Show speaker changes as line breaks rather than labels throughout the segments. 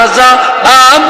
রাজা আমি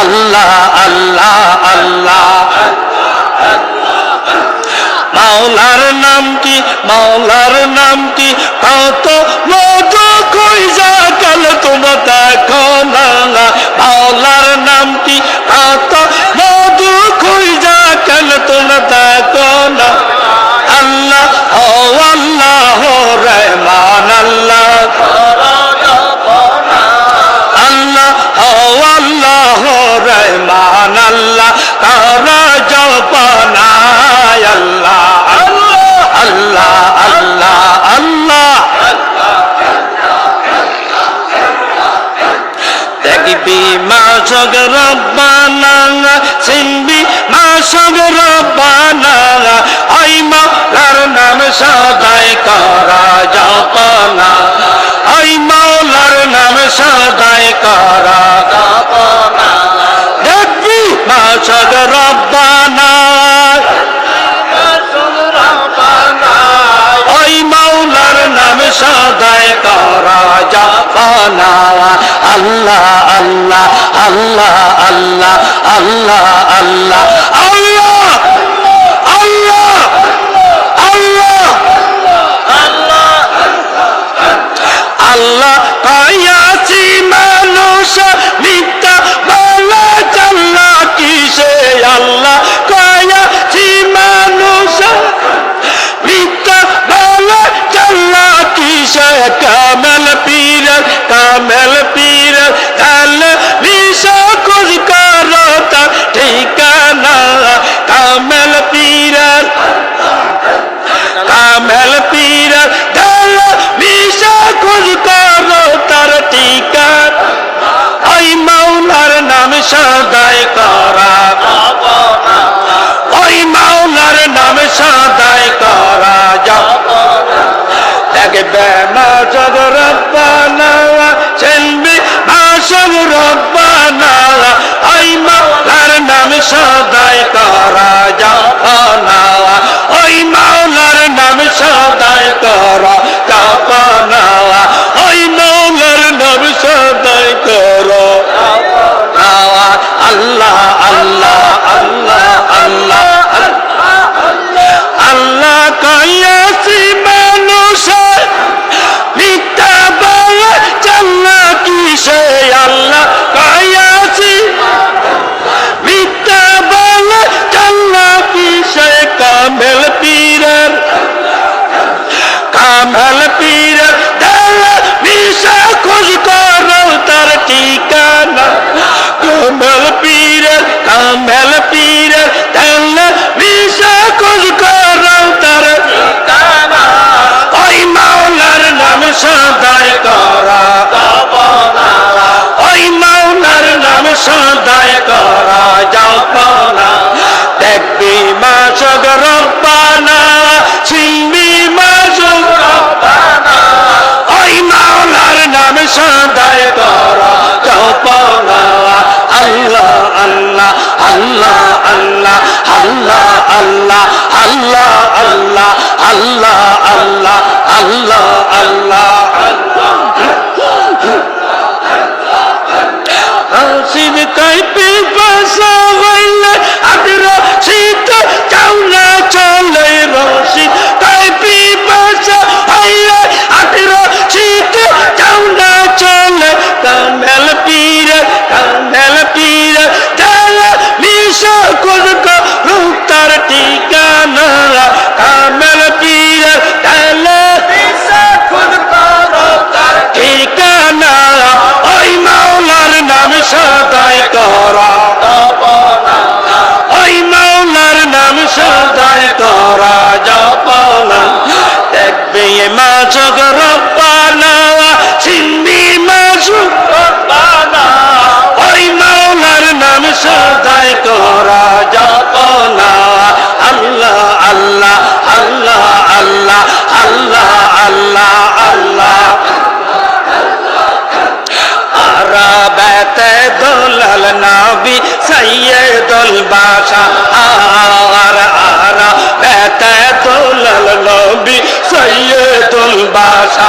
আল্লাহ আল্লাহ আল্লাহ। মাওলার নাম কি, মাওলার নাম কি? কত লোক কই যা কাল তোমা মাসগ রব্বানা সিম্বি মাসগ রব্বানা আল্লাহ আল্লাহ আল্লাহ আল্লাহ। আল্লাহ আল্লাহ আল্লাহ। আল্লাহ আল্লাহ পাইয়াছি মানুষ আল্লাহ আল্লাহ আল্লাহ আল্লাহ আল্লাহ আল্লাহ আল্লাহ আল্লাহ আল্লাহ আল্লাহ। আল্লাহ শিব কাই পিপাসা ভালোবাসা আর আনা ব্যথা তোলাল নবী সৈয়দুল বাসা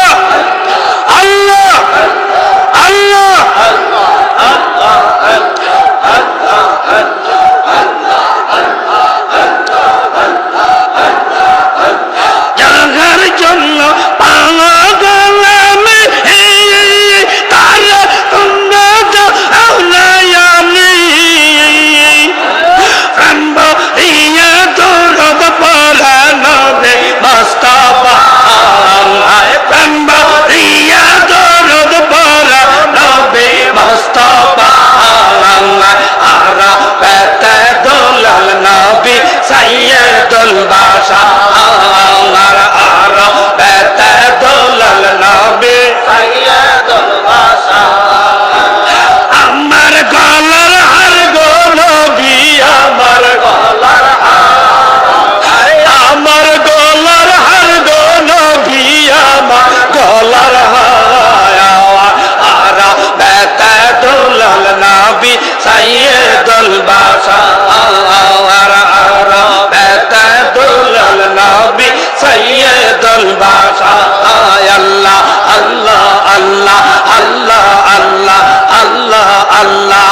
বেতন আল্লাহ আল্লাহ আল্লাহ আল্লাহ আল্লাহ আল্লাহ আল্লাহ।